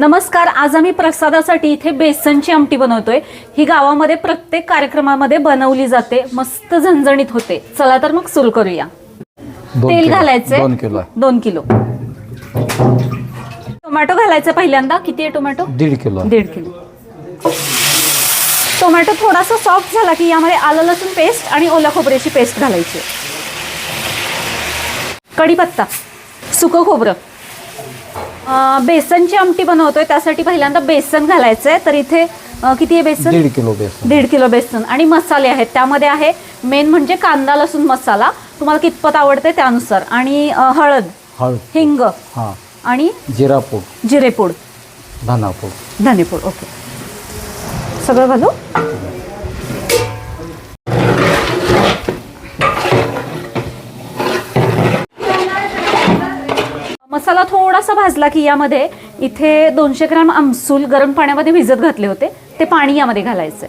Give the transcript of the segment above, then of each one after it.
नमस्कार आज आम्ही प्रसादासाठी इथे बेसनची आमटी बनवतोय. ही गावामध्ये प्रत्येक कार्यक्रमामध्ये बनवली जाते मस्त झणझणीत होते. चला तर मग सुरू करूया. तेल किलो. दोन किलो. आहे. दोन किलो. टोमॅटो घालायचं पहिल्यांदा. किती आहे टोमॅटो? दीड किलो. दीड किलो. टोमॅटो थोडासा सॉफ्ट झाला की यामध्ये आलं लसूण पेस्ट आणि ओल्या खोबऱ्याची पेस्ट घालायची. कढीपत्ता. सुकं खोबरं. बेसनची आमटी बनवतोय. त्यासाठी पहिल्यांदा बेसन घालायचंय. तर इथे अं, किती आहे बेसन? दीड किलो बेसन. दीड किलो बेसन. आणि मसाले आहेत. त्यामध्ये आहे मेन म्हणजे कांदा लसूण मसाला. तुम्हाला कितपत आवडते त्यानुसार. आणि अं, हळद हळद हिंग हां. आणि जिरा पूड. जिरेपूड धना पूड. धनेपूड ओके. सगळं घालू? मसाला थोडासा भाजला की यामध्ये इथे दोनशे ग्रॅम आमसूल गरम पाण्यामध्ये भिजत घातले होते. ते पाणी यामध्ये घालायचं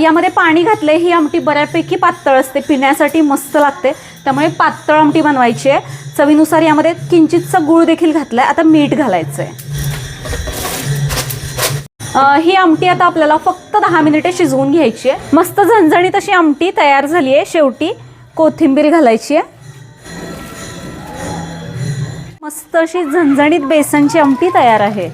यामध्ये पाणी घातले ही आमटी बऱ्यापैकी पातळ असते. पिण्यासाठी मस्त लागते. त्यामुळे पातळ आमटी बनवायची आहे. चवीनुसार यामध्ये किंचितचा गूळ देखील घातलाय. आता मीठ घालायचं आहे ही आमटी आता आपल्याला फक्त दहा मिनिटे शिजवून घ्यायची आहे. मस्त झणझणीत अशी आमटी तयार झाली आहे. शेवटी कोथिंबीर घालायची आहे. मस्त अशी झणझणीत बेसनची आमटी तयार आहे.